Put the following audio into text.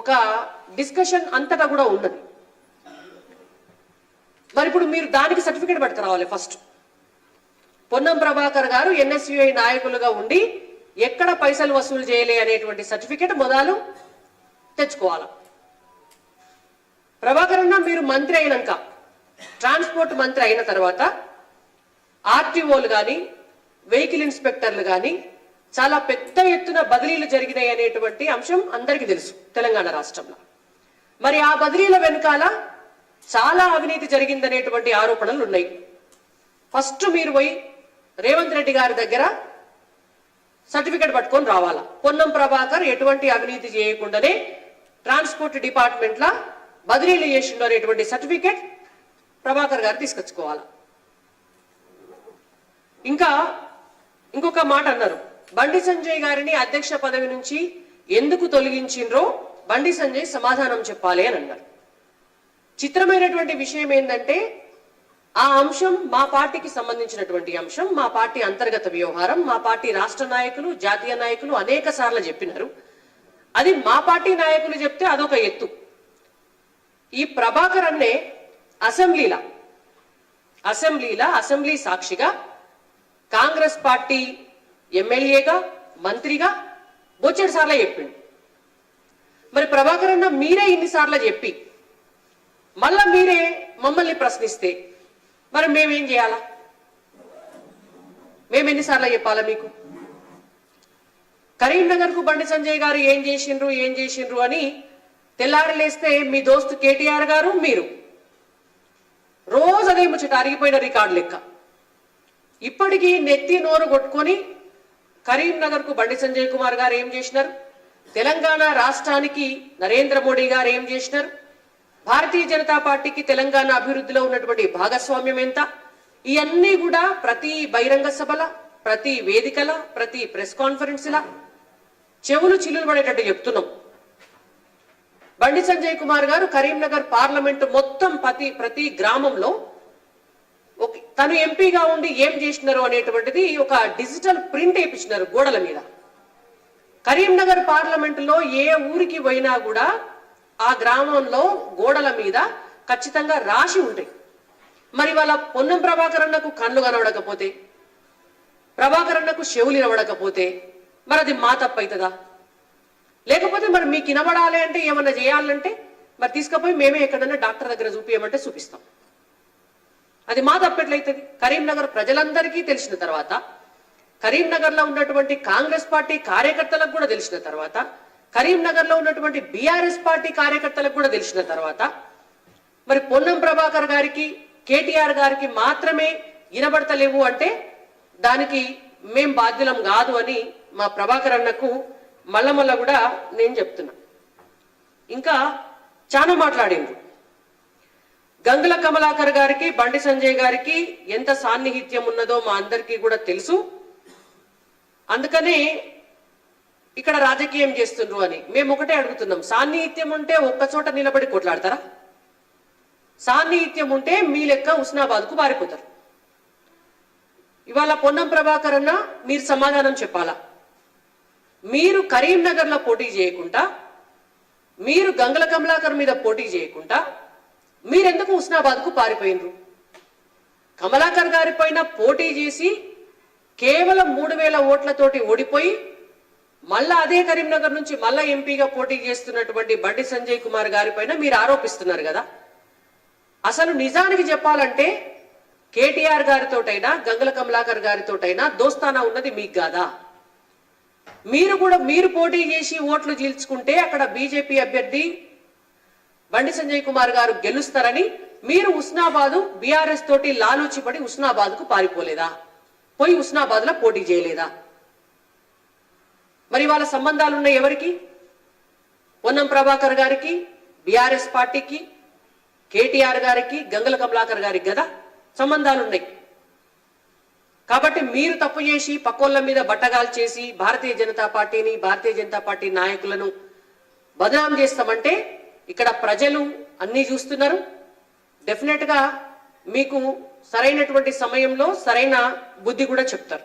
ఒక డిస్కషన్ అంతటా కూడా ఉన్నది మరి ఇప్పుడు మీరు దానికి సర్టిఫికేట్ పట్టుకురావాలి ఫస్ట్. పొన్నం ప్రభాకర్ గారు ఎన్ఎస్యుఐ నాయకులుగా ఉండి ఎక్కడ పైసలు వసూలు చేయలే అనేటువంటి సర్టిఫికేట్ మొదలు తెచ్చుకోవాలి? ప్రభాకర్ అన్న మీరు మంత్రి అయినాక ట్రాన్స్పోర్ట్ మంత్రి అయిన తర్వాత ఆర్టీఓలు కానీ వెహికల్ ఇన్స్పెక్టర్లు కానీ చాలా పెద్ద ఎత్తున బదిలీలు జరిగినాయి అనేటువంటి అంశం అందరికీ తెలుసు తెలంగాణ రాష్ట్రంలో. మరి ఆ బదిలీల వెనుకాల చాలా అవినీతి జరిగిందనేటువంటి ఆరోపణలు ఉన్నాయి. ఫస్ట్ మీరు పోయి రేవంత్ రెడ్డి గారి దగ్గర సర్టిఫికెట్ పట్టుకొని రావాలా? పొన్నం ప్రభాకర్ ఎటువంటి అవినీతి చేయకుండానే ట్రాన్స్పోర్ట్ డిపార్ట్మెంట్ లా బదిలీలు చేసిండు అనేటువంటి సర్టిఫికెట్ ప్రభాకర్ గారు తీసుకొచ్చుకోవాలా? ఇంకా ఇంకొక మాట అన్నారు. బండి సంజయ్ గారిని అధ్యక్ష పదవి నుంచి ఎందుకు తొలగించిండ్రో బండి సంజయ్ సమాధానం చెప్పాలి అని అన్నారు. చిత్రమైనటువంటి విషయం ఏంటంటే ఆ అంశం మా పార్టీకి సంబంధించినటువంటి అంశం మా పార్టీ అంతర్గత వ్యవహారం మా పార్టీ రాష్ట్ర నాయకులు జాతీయ నాయకులు అనేక సార్లు చెప్పినారు. అది మా పార్టీ నాయకులు చెప్తే అదొక ఎత్తు. ఈ ప్రభాకర్ అన్నే అసెంబ్లీలా అసెంబ్లీలా అసెంబ్లీ సాక్షిగా కాంగ్రెస్ పార్టీ ఎమ్మెల్యేగా మంత్రిగా బొచ్చెడు సార్లు చెప్పిండు. మరి ప్రభాకర్ అన్న మీరే ఇన్నిసార్లు చెప్పి మళ్ళా మీరే మమ్మల్ని ప్రశ్నిస్తే మరి మేమేం చేయాలా? మేము ఎన్నిసార్లు చెప్పాలా మీకు? కరీంనగర్కు బండి సంజయ్ గారు ఏం చేసిండ్రు ఏం చేసిండ్రు అని తెల్లారలేస్తే మీ దోస్తు కేటీఆర్ గారు మీరు. రోజు అదే ముచ్చట అరిగిపోయిన రికార్డు లెక్క. ఇప్పటికీ నెత్తి నోరు కొట్టుకొని కరీంనగర్కు బండి సంజయ్ కుమార్ గారు ఏం చేసినారు? తెలంగాణ రాష్ట్రానికి నరేంద్ర మోడీ గారు ఏం చేసినారు? భారతీయ జనతా పార్టీకి తెలంగాణ అభివృద్ధిలో ఉన్నటువంటి భాగస్వామ్యం ఎంత? ఇవన్నీ కూడా ప్రతి బహిరంగ సభల ప్రతి వేదికల ప్రతి ప్రెస్ కాన్ఫరెన్స్ల చెవులు చిల్లులు పడేటట్టు చెప్తున్నాం. బండి సంజయ్ కుమార్ గారు కరీంనగర్ పార్లమెంటు మొత్తం ప్రతి ప్రతి గ్రామంలో తను ఎంపీగా ఉండి ఏం చేసినారు అనేటువంటిది ఒక డిజిటల్ ప్రింట్ వేయించినారు గోడల మీద. కరీంనగర్ పార్లమెంటులో ఏ ఊరికి పోయినా కూడా ఆ గ్రామంలో గోడల మీద ఖచ్చితంగా రాసి ఉంటాయి. మరి వాళ్ళ పొన్నం ప్రభాకర్ అన్నకు కళ్ళు కనబడకపోతే ప్రభాకర్ అన్నకు చెవులు వినబడకపోతే మరి అది మా తప్పు అవుతుందా? లేకపోతే మరి మీకు వినబడాలి అంటే ఏమన్నా చేయాలంటే మరి తీసుకుపోయి మేమే ఎక్కడన్నా డాక్టర్ దగ్గర చూపించమంటే చూపిస్తాం. అది మా తప్పెట్లయితుంది కరీంనగర్ ప్రజలందరికీ తెలిసిన తర్వాత కరీంనగర్లో ఉన్నటువంటి కాంగ్రెస్ పార్టీ కార్యకర్తలకు కూడా తెలిసిన తర్వాత కరీంనగర్లో ఉన్నటువంటి బీఆర్ఎస్ పార్టీ కార్యకర్తలకు కూడా తెలిసిన తర్వాత మరి పొన్నం ప్రభాకర్ గారికి కేటీఆర్ గారికి మాత్రమే వినబడతలేవు అంటే దానికి మేం బాధ్యులం కాదు అని మా ప్రభాకర్ అన్నకు మళ్ళ కూడా నేను చెప్తున్నా. ఇంకా చాలా మాట్లాడింది గంగుల కమలాకర్ గారికి బండి సంజయ్ గారికి ఎంత సాన్నిహిత్యం ఉన్నదో మా అందరికీ కూడా తెలుసు. అందుకనే ఇక్కడ రాజకీయం చేస్తుండ్రు అని మేము ఒకటే అడుగుతున్నాం. సాన్నిహిత్యం ఉంటే ఒక్క చోట నిలబడి కొట్లాడతారా? సాన్నిహిత్యం ఉంటే మీ లెక్క ఉస్నాబాద్కు పారిపోతారు. ఇవాళ పొన్నం ప్రభాకర్ అన్న మీరు సమాధానం చెప్పాలా? మీరు కరీంనగర్లో పోటీ చేయకుండా మీరు గంగల కమలాకర్ మీద పోటీ చేయకుండా మీరెందుకు హుస్నాబాద్కు పారిపోయినరు? కమలాకర్ గారి పైన పోటీ చేసి కేవలం మూడు వేల ఓట్లతోటి ఓడిపోయి మళ్ళా అదే కరీంనగర్ నుంచి మళ్ళా ఎంపీగా పోటీ చేస్తున్నటువంటి బండి సంజయ్ కుమార్ గారి పైన మీరు ఆరోపిస్తున్నారు కదా? అసలు నిజానికి చెప్పాలంటే కేటీఆర్ గారితోటైనా గంగుల కమలాకర్ గారితోటైనా దోస్తానా ఉన్నది మీకు కాదా? మీరు కూడా మీరు పోటీ చేసి ఓట్లు చీల్చుకుంటే అక్కడ బీజేపీ అభ్యర్థి బండి సంజయ్ కుమార్ గారు గెలుస్తారని మీరు ఉస్నాబాదు బీఆర్ఎస్ తోటి లాలూచిపడి ఉస్నాబాద్కు పారిపోలేదా? పోయి ఉస్నాబాద్లో పోటీ చేయలేదా? మరి వాళ్ళ సంబంధాలు ఉన్నాయి ఎవరికి? పొన్నం ప్రభాకర్ గారికి బీఆర్ఎస్ పార్టీకి కేటీఆర్ గారికి గంగల కమలాకర్ గారికి కదా సంబంధాలున్నాయి. కాబట్టి మీరు తప్పు చేసి పక్కోళ్ళ మీద బట్టగాలు చేసి భారతీయ జనతా పార్టీని భారతీయ జనతా పార్టీ నాయకులను బదనాం చేస్తామంటే ఇక్కడ ప్రజలు అన్నీ చూస్తున్నారు. డెఫినెట్గా మీకు సరైనటువంటి సమయంలో సరైన బుద్ధి కూడా చెప్తారు.